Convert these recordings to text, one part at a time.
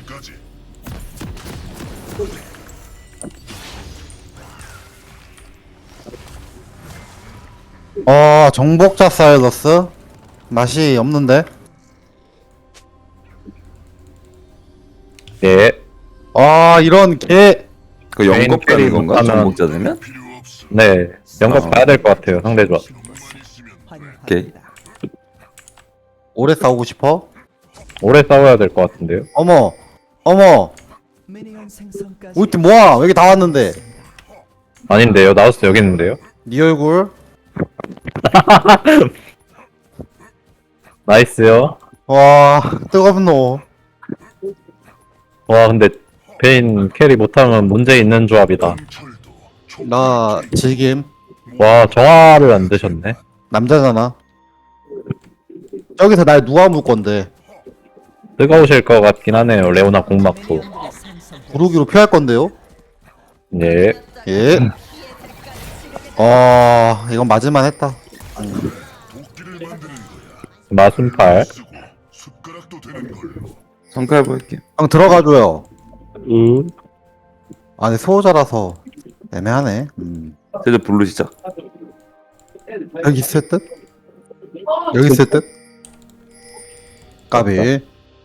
여기까지. 어 정복자 사일러스 맛이 없는데 예. 아 이런 개 그 영겁 가는 캐리 건가? 못하면- 정복자 되면? 필요 없어. 네. 연극 아. 봐야 될 것 같아요. 상대 조합. 있으면 오케이. 오래 싸우고 싶어? 오래 싸워야 될 것 같은데요. 어머 어머 우리 팀 뭐야 여기 다 왔는데 아닌데요. 나우스 여기 있는데요. 네 얼굴 나이스요. 와 뜨겁노 와 근데 베인 캐리 못하면 문제 있는 조합이다. 나 즐김 와 정화를 안 드셨네. 남자잖아 저기서 날 누가 물 건데 뜨거우실 것 같긴 하네요. 레오나 공막도. 미니언들이 생성 구르기로 피할 건데요? 예. 예. 어 이건 맞을만 했다. 마순팔. 쓰고 숟가락도 되는 걸로. 성칼 볼게. 형 들어가줘요 음. 아니 소호자라서 애매하네 음. 블루 시작. 여기 있을 듯? 여기 있을 듯? 까비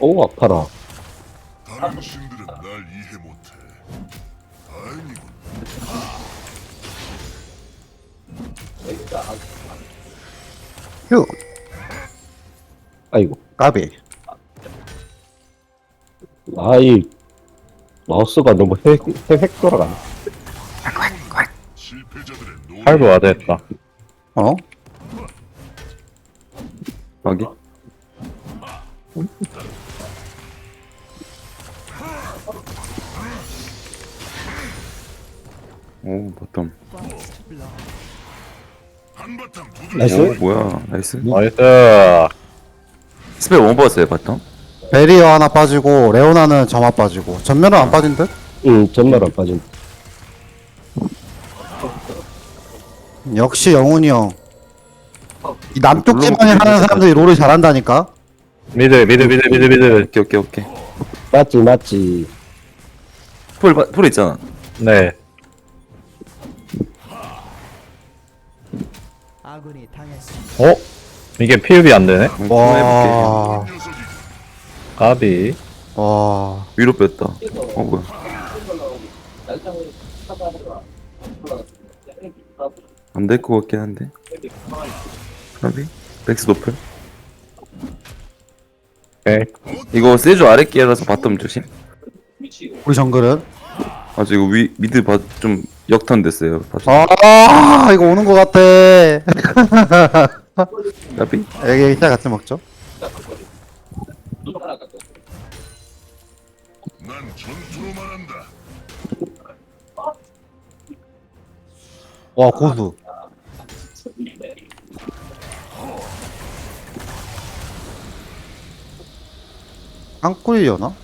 건오 아파라. 다른 신들은 날 이해 못해. 다행이군. 휴 아이고, 까비 아이 마우스가 너무 획, 획 돌아가네. 실패자들의 노. 팔도 와드했다. 어? 여기. 오 바텀. 나이스. 오 뭐야 나이스. 나이스. 스페 원 뽑았어요 바텀. 베리어 하나 빠지고 레오나는 점화 빠지고 전면은 안 빠진 듯? 응, 전멸 안 빠진. 역시 영훈이 형 이 남쪽 물론 지방에 하는 그렇게 사람들이 롤을 잘한다니까 미드 미드 미드 미드 미드. 오케이 오케이 오케이. 맞지, 맞지. 풀, 바- 풀 있잖아. 네. 아군이 당했습니다. 어? 이게 피흡이 안 되네. 와... 까비. 와... 위로 뺐다. 어 뭐야. 안 될 것 같긴 한데. 까비. 백스 노플. 오케이. 이거 세주 아래 끼라서 바텀 조심. 우리 정글은? 아, 저 이거 위, 미드 바, 좀 역턴 됐어요. 바텀. 아 이거 오는 거 같아 까비? 여기 여기 같이 먹죠 난 전투로만 한다. 와 고수 안 꿀려나?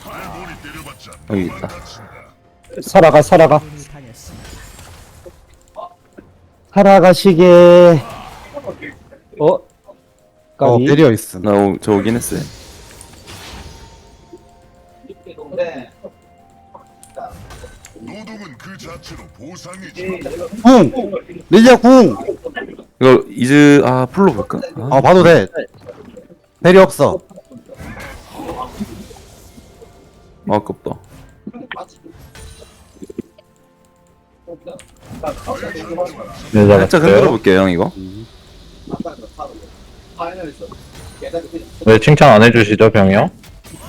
할머니 때려봤자 여기 있다. 살아가, 살아가. 살아가시게. 어? 어 까비. 베리어 있음 나 오, 저 오긴 했어요. 노동은 그 자체로 보상이지. 궁! 릴리아 궁! 이거 이즈 아 풀로 볼까? 아, 어 봐도 돼 베리 없어 아깝다. 살짝 흔들어. 볼게요, 형 이거. 왜 칭찬 안 해주시죠, 병영?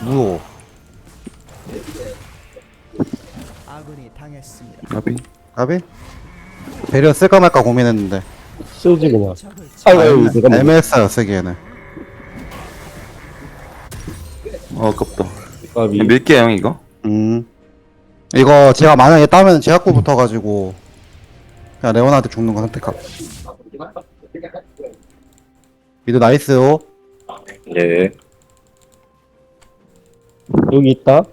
무효 아군이 당했습니다. 까비. 가비? 베리어 쓸까 말까 고민했는데 쓰지 그냥. 적을 아이고 아이고 내가 뭐- MS야 쓰기에는 어 아깝다 까비. 밀게요 형 이거 음 이거 제가 만약에 따면 제약고 붙어가지고 그냥 레오나한테 죽는 거 선택할게 미드 나이스요 예. 여기 있다. 어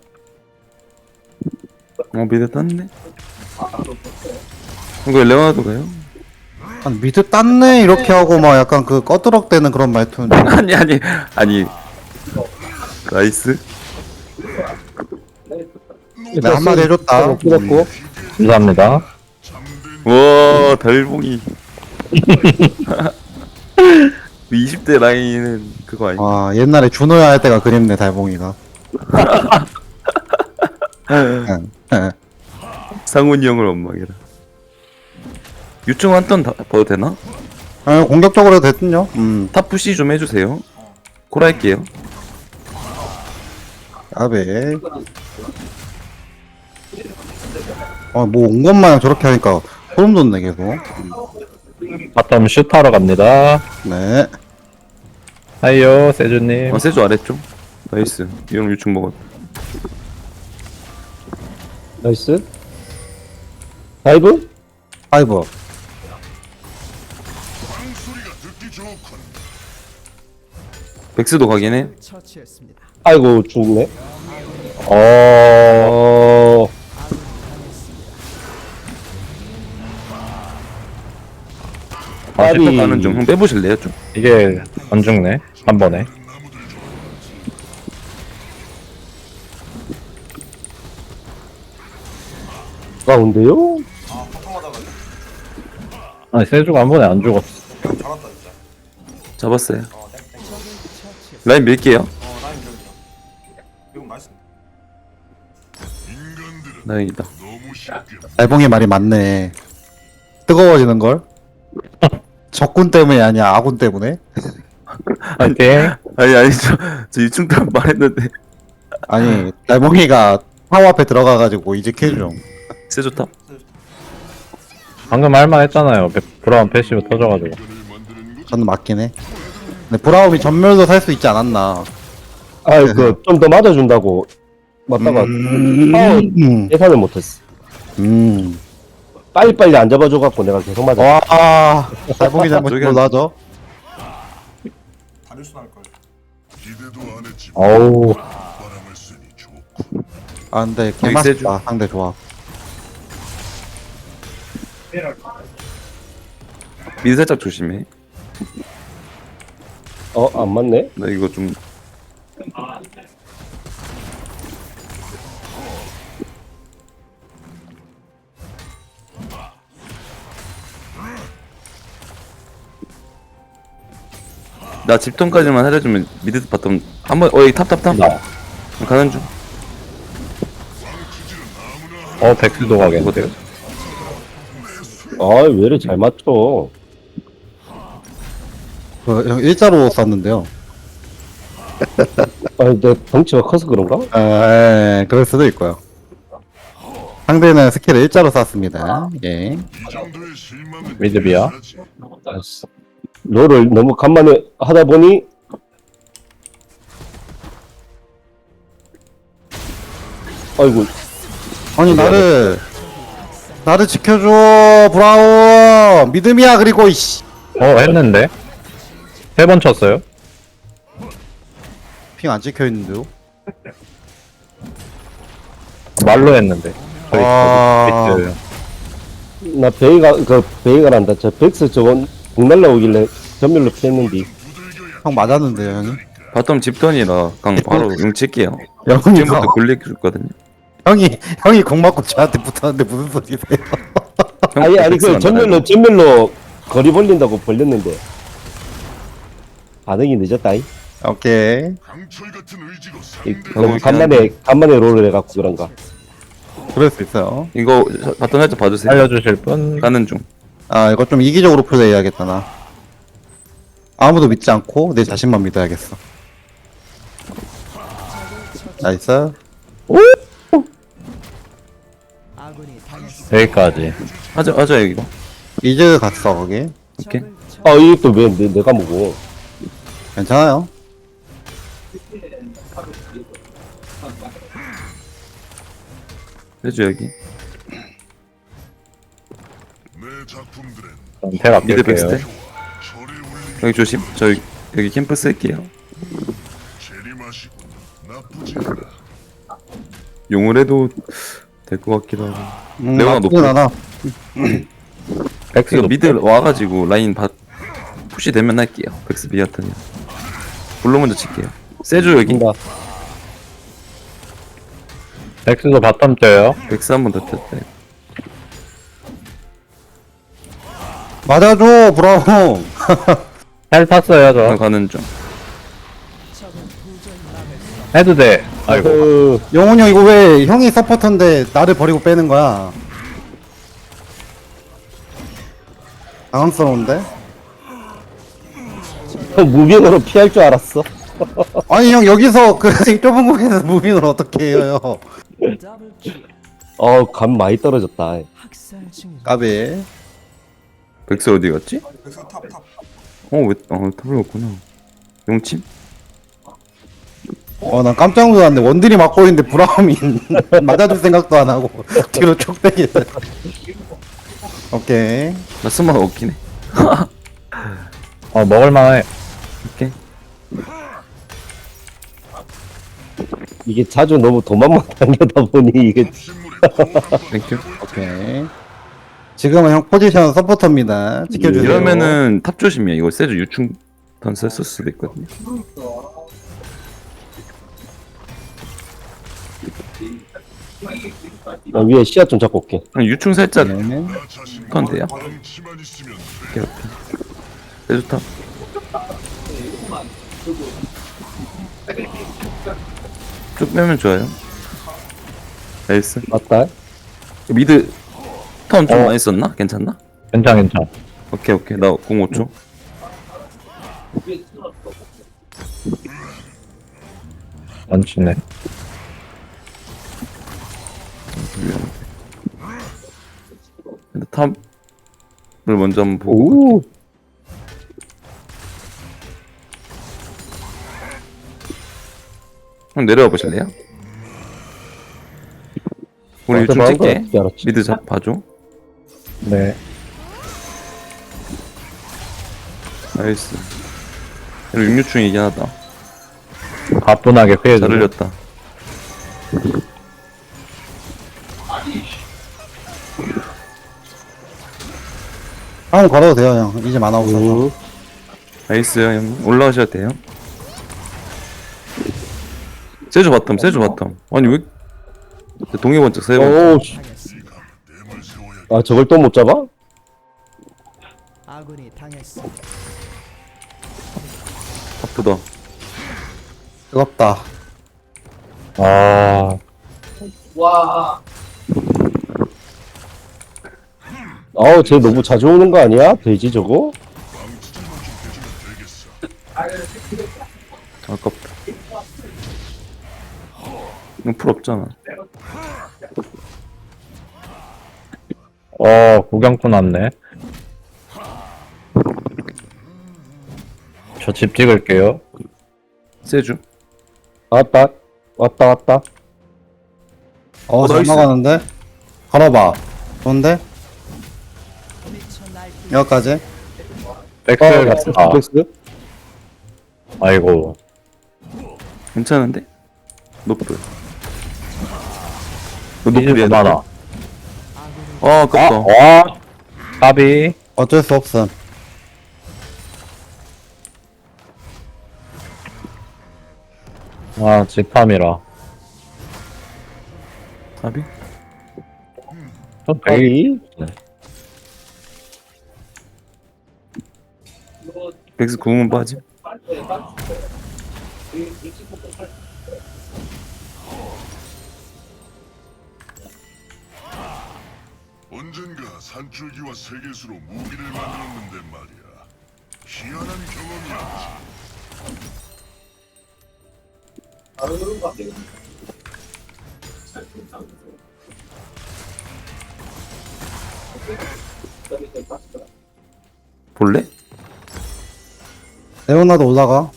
미드 땄네 이거 레오나도 가요? 아니 미드 땄네 이렇게 하고 막 약간 그 꺼드럭대는 그런 말투는 좀 아니 아니 아니 나이스 내가 한마디 해줬다. 감사합니다. 와 달봉이. 20대 라인은 그거 아니 와 옛날에 준호야 할 때가 그립네 달봉이가. 응, 응. 상훈이 형을 원망해라. 유충 한턴 봐도 되나? 아, 공격적으로 됐군요. 음. 탑 푸시 좀 해주세요. 콜 할게요. 아베. 아뭐 온 것마냥 저렇게 하니까 소름 돋네 계속 바텀 슛하러 갑니다. 네 하이요, 세주님. 어 세조 아래쪽 나이스 이형 유충 먹었 나이스. 다이브? 파이브. 백스도 가긴 해 처치했습니다. 아이고 죽네. 어, 까비. 탑 가는 중형 빼보실래요 좀? 이게 안 죽네. 한 번에. 가운데요? 아니, 세주가 한 번에 안 죽었어. 잡았어요 라인 밀게요 다행이다 너무 쉽게 달봉이 말이 맞네 뜨거워지는 걸 적군 때문이 아니야 아군 때문에 파이팅. 아니 아니 저, 저 유충 탑 말했는데 아니 달봉이가 파워 앞에 들어가가지고 이제 캐중 세조 탑? 방금 할만 했잖아요. 베- 브라운 패시브 터져가지고. 저는 맞긴 해 근데 브라움이 전멸도 살 수 있지 않았나 아이고 좀더 맞아준다고 맞다가 파워 음, 예산을 못했어. 음. 빨리빨리 안 잡아줘갖고 내가 계속 맞아. 와 달봉이 잘못인 저기 걸로 하죠 기대도 안 했지. 어우, 바람을 쐬니 좋고. 아 근데 개맛있다. 상대 좋아 미드 살짝 조심해 어, 안 맞네? 나 이거 좀 나 집턴까지만 살려주면 미드 바텀 한번 어이 탑탑탑 가는 중 어, 백스도 가겠는데요. 아, 왜 이렇게 잘 맞춰? 그 형, 일자로 썼는데요 아니, 내 덩치가 커서 그런가? 에 그럴 수도 있고요 상대는 스킬을 일자로 쐈습니다 예 미드비야. 알았어. 롤을 너무 간만에 하다 보니 아이고 아니 나를 나를 지켜줘 브라운 믿음이야 그리고 이씨 어, 했는데? 세 번 쳤어요? 핑 안 찍혀 있는데요 말로 했는데. 저희, 아. 나 베이가 그 베이가란다 저 백스 저건 공 날라오길래 전멸로 피했는데. 형 맞았는데요 형이? 바텀 집턴이라 강 바로 용 칠게요. 형이 지금부터 굴리거든요. 형이 형이 공 맞고 저한테 붙었는데 무슨 소리세요? 아니 아니 그 백스만 전멸로 전멸로 거리 벌린다고 벌렸는데. 반응이 늦었다이 오케이. 강철 같은 의지로 이- 상대 가고 너무 있긴 간만에 간만에 롤을 해갖고 그런가. 그럴 수 있어요. 이거 바텀 살짝 봐주세요. 알려주실 분? 가는 중 아 이거 좀 이기적으로 플레이해야겠다 나 아무도 믿지 않고 내 자신만 믿어야겠어 나이스 당했습니다. 여기까지. 하자 하자 이거 이즈 갔어 거기 오케이. 아 이게 또왜 내가 먹어 괜찮아요. 세주 여기. 내 작품들은 제가 미드. 백스텝. 여기 조심. 저 여기, 여기 캠프 쓸게요. 용을 해도 될 것 같기도 하고. 음, 레오나 나쁘진 높고. 않아. 백스도 이거 미드 와가지고 라인 바, 푸시 되면 할게요. 백스 비아트니. 블루 먼저 칠게요. 세주 여기. 인가 백스도 바텀 쪄요. 백스 한번 더 쳤대. 맞아줘, 브라운. 헬 탔어요 나 저. 가는 중. 해도 돼. 아이고. 그 영훈이 형 이거 왜 형이 서포터인데 나를 버리고 빼는 거야? 당황스러운데? 무빙으로 피할 줄 알았어 아니 형 여기서 그 좁은 곳에서 무빙을 어떻게 해요? 킬 어감 많이 떨어졌다. 까비. 백스 어디 갔지? 어, 왜, 어, 탑을 갔구나. 용침? 어, 난 깜짝 놀랐네. 원딜이 맞고 있는데 브라움이 맞아줄 생각도 안 하고 뒤로 쭉 돼. 오케이. 나 스마가 없긴 해. 어 먹을만해. 오케이. 이게 자주 너무 도망만 당겨다 보니 이게 땡큐. 오케이. 지금은 형 포지션 서포터입니다. 지켜주세요. 이러면은 탑 조심이야. 이거 세주 유충탄 쓸 수도 있거든요. 나 위에 씨앗 좀 잡고 올게 그냥 유충 살짝 네. 돼. 오케이. 세주 탑. 쭉 빼면 좋아요. 나이스. 맞다 미드 턴 좀 어. 많이 썼나? 괜찮나? 괜찮 괜찮. 오케이 오케이 나 공 5초 안 치네. 근데 탑을 먼저 한번 보고 오 한번 내려와 보실래요? 우리 거 찍게? 미드 잡 봐줘 네. 나이스 그리고 6유충이긴 하다 가뿐하게 피해줘. 잘 흘렸다 한 걸어도 돼요, 형. 이제 만화 없어서. 음. 나이스 형 올라가셔도 돼요 세주 바텀 세주 바텀 아니 왜 동해 번쩍 세 번 오, 씨. 아 저걸 또 못 잡아? 아군이 당했습니다. 바쁘다 뜨겁다. 아 아우 쟤 너무 자주 오는 거 아니야? 돼지 저거? 아깝다 이거 풀 없잖아 어 구경꾼 왔네. 저 집 찍을게요. 세주 왔다 왔다 왔다 어, 어, 잘 나이스. 나가는데? 걸어봐. 좋은데? 여기까지. 백스 어 갔다. 플렉스 아이고. 괜찮은데? 노플 노플이야 많아. 아 아, 아깝다 와. 까비. 어쩔 수 없음. 아? 저 되게 아이 백스 구우면 빠짐 언젠가 산줄기와 세계수로 무기를 만들었는데 말이야. 희한한 경험이었지. 볼래? 레오나도 올라가.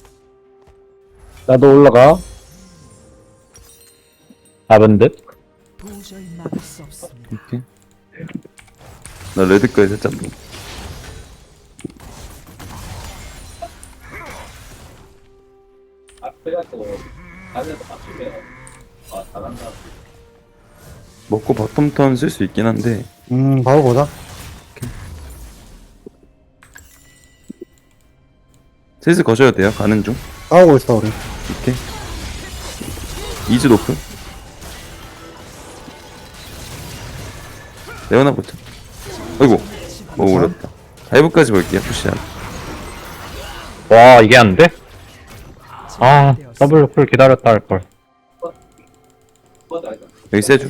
나도 올라가. 잡은 듯? 도저히 막을 수 없습니다. 오케이. 나 레드까지 살짝 뭐. 먹고 바텀 턴 쓸 수 있긴 한데. 음, 바로 보자. 슬슬 거셔야 돼요 가는 중. 싸우고 있어, 우리. 이렇게 이즈 높은 레오나 보자 아이고. 뭐 올렸다 다이브까지 볼게요 푸시한. 와, 이게 안 돼? 아, 더블 쿨 기다렸다 할걸. 여기 세죠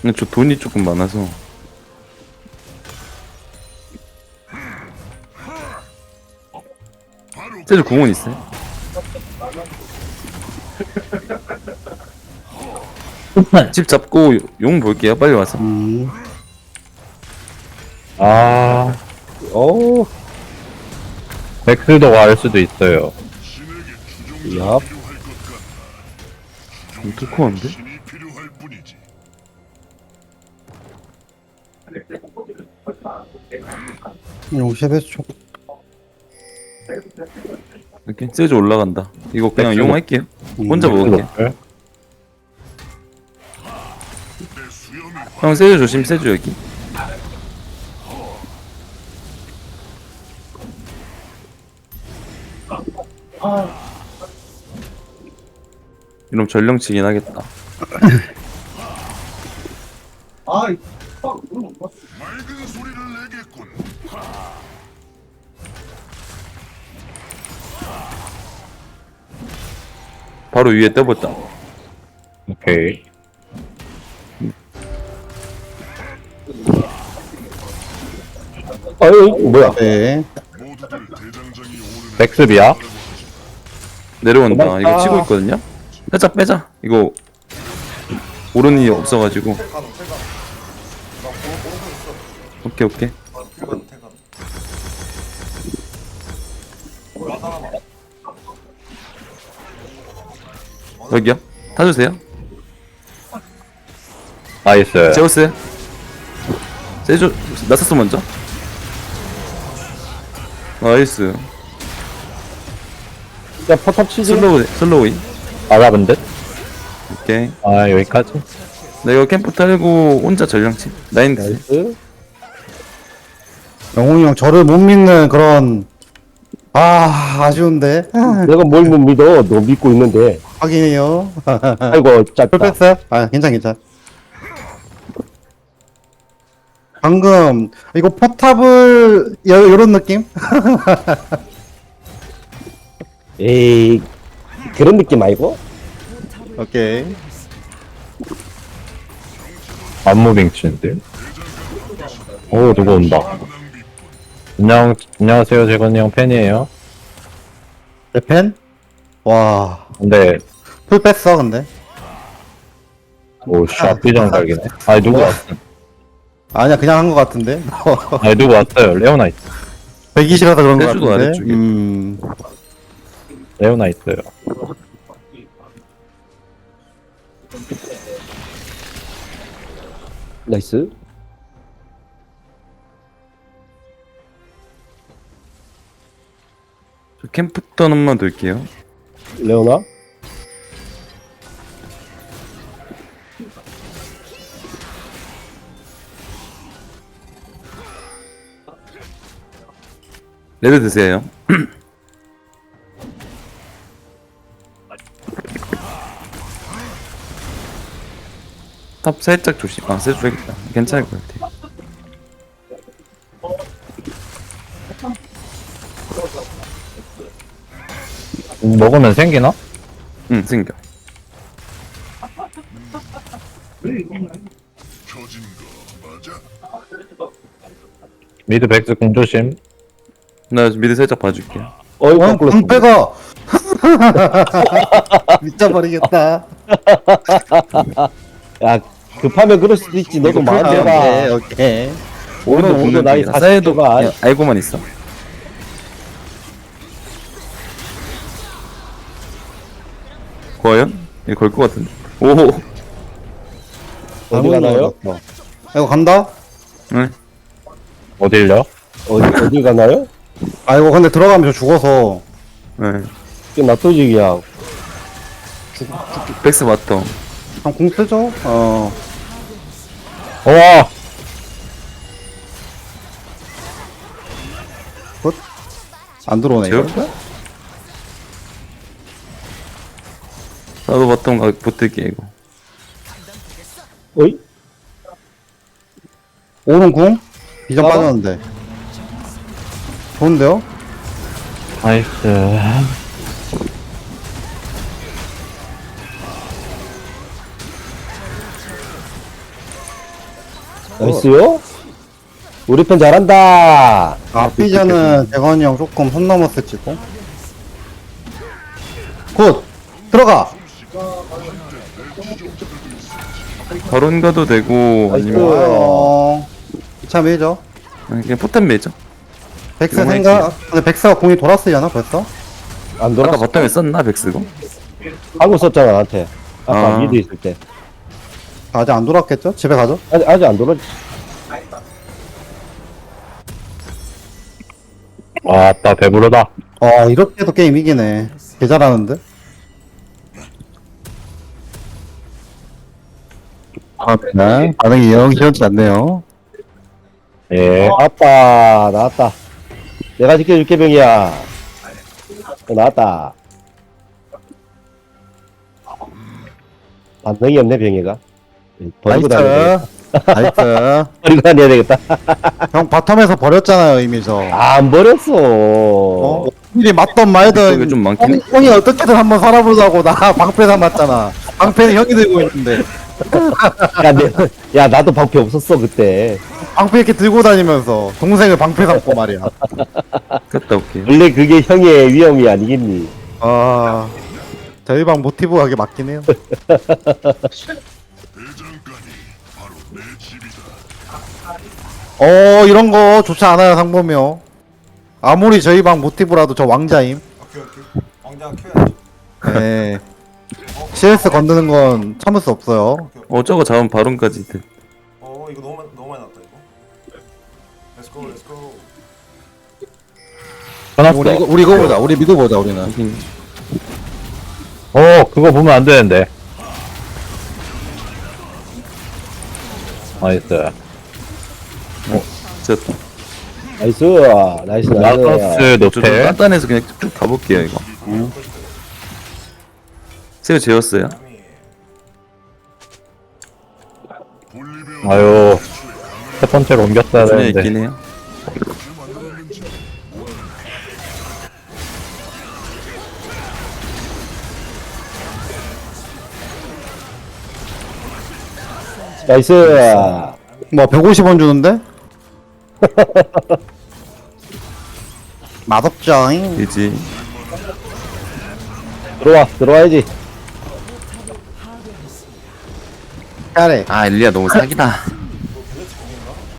근데 저 돈이 조금 많아서. 세주 공원 있어요? 집 잡고 용 볼게요. 빨리 와서. 음, 아, 오, 백스도 갈 수도 있어요. 얍. 뿐이지. 용시대 쪽. 이렇게 세주 올라간다 이거 그냥 백스 용 할게요 음, 혼자 먹을게 수염이 형 세주 조심 세주 여기 이러면 전령치긴 하겠다 맑은 소리를 내겠군. 바로 위에 떠봤다 오케이. 어이, 뭐야. 네. 모두들 대장장이 오르는 백스비야? 내려온다 고맙다. 이거 치고 있거든요 살짝 빼자. 이거 오른이 없어가지고. 오케이 오케이. 여기요? 타주세요. 나이스. 제우스. 세주 나사스 먼저. 나이스. 야, 포탑 치지. 슬로우 슬로우인 아, 잡은 듯? 오케이 아, 여기까지? 나 이거 캠프 털고 혼자 전령치 나인 가 나이스. 영웅이 형 저를 못 믿는 그런, 아, 아쉬운데. 내가 뭘 못 믿어. 너 믿고 있는데. 확인해요. 아이고, 짧다. 풀 뺐어요? 아, 괜찮, 괜찮. 방금, 이거 포탑을, 요, 요런 느낌? 에이, 그런 느낌 아니고? 오케이. 안무빙 치는데? 오, 누구 온다. 안녕, 안녕하세요. 재건이 형 팬이에요. 레펜? 와, 근데, 풀 뺐어, 근데. 오, 씨, 앞비정 갈기네. 아니, 누구 왔어? 아니야, 그냥 한것 같은데. 아니, 누구 왔어요? 레오나이트. 120이라서 그런 것 해주도 같은데. 아래쪽에. 음, 레오나이트요. 나이스. 저 캠프 턴 한번 돌게요 레오나? 레드 드세요 탑 살짝 조심 아 세줘야겠다 괜찮을 것 같아 음, 먹으면 생기나? 응 생겨? 미드 백스 공조심. 나 미드 살짝 봐줄게요 어이, 어. 방패가! 미쳐버리겠다. 야, 급하면 그럴 수도 있지. 너도 오케이, 마음대로 봐. 오케이. 오늘 오늘 오늘 나이 중이라 사이도 40초가 그냥 알고만 있어 과연? 이거 걸것 같은데 오 어디 가나요? 이거 간다? 네. 어딜요? 어디 어디 가나요? 아 이거 근데 들어가면 저 죽어서 네. 그 놔두지 그냥 백스 맞다 그냥 공 쓰죠? 어 와! 안 들어오네? 나도 바텀 가 붙을게 이거 어이? 오른 궁? 비전 아. 빠졌는데 좋은데요? 나이스. 나이스요? 우리 편 잘한다. 아 비전은 대건이 형 조금 손 넘었을지도 굿! 들어가! 바론 가도 되고. 아니면 어... 참 매죠 아니, 그냥 포탄 매죠 백스 생각 근데 백스가 공이 돌았으려나 벌써? 안 아까 돌았어. 바텀에 썼나 백스고? 하고 썼잖아 나한테. 아까 아. 미드 있을 때. 아직 안 돌았겠죠? 집에 가죠? 아직 아직 안 돌았. 왔다, 배부르다. 아 이렇게 해도 게임 이기네 개 잘하는데? 아, 네. 반응이 영 시원치 않네요. 예. 나왔다 나왔다. 내가 지켜줄게 병이야. 어, 나왔다. 반응이 없네 병이가. 버리고 다녀야 되겠다. 나이스. 버리고 다녀야 되겠다. 형 바텀에서 버렸잖아요 이미 저. 아, 안 버렸어. 어? 일이 맞던 이게 말든 좀 많긴 해 형이, 형이 어떻게든 한번 살아보자고 나 방패 삼았잖아. 방패는 형이 들고 있는데 야, 내, 야 나도 방패 없었어 그때. 방패 이렇게 들고 다니면서 동생을 방패 삼고 말이야. 갔다 올게 원래 그게 형의 위험이 아니겠니? 아 저희 방 모티브하게 맞긴 해요. 대장간이 바로 내 집이다. 어 이런 거 좋지 않아요 상범이요. 아무리 저희 방 모티브라도 저 왕자임. 오케이 오케이 왕자 켜야지 네. CS 건드는 건 참을 수 없어요. 어 저거 잡으면 바론까지 돼. 어 이거 너무 너무 많이 났다 이거 렛츠고 렛츠고 끝났어. 우리 이거 우리 이거 보자. 우리 미드 보자 우리는. 어, 그거 보면 안 되는데. 나이스. 진짜 나이스, 나이스, 나이스. 라커스 저도 노텔. 간단해서 그냥 쭉 가볼게요 이거 새우 재웠어요? 아유, 첫 번째로 옮겼어야 중에 되는데. 있긴 해요 나이스. 뭐 150원 주는데? 맛없죠잉. 되지 들어와, 들어와야지. 잘해. 아 일리아 너무 사기다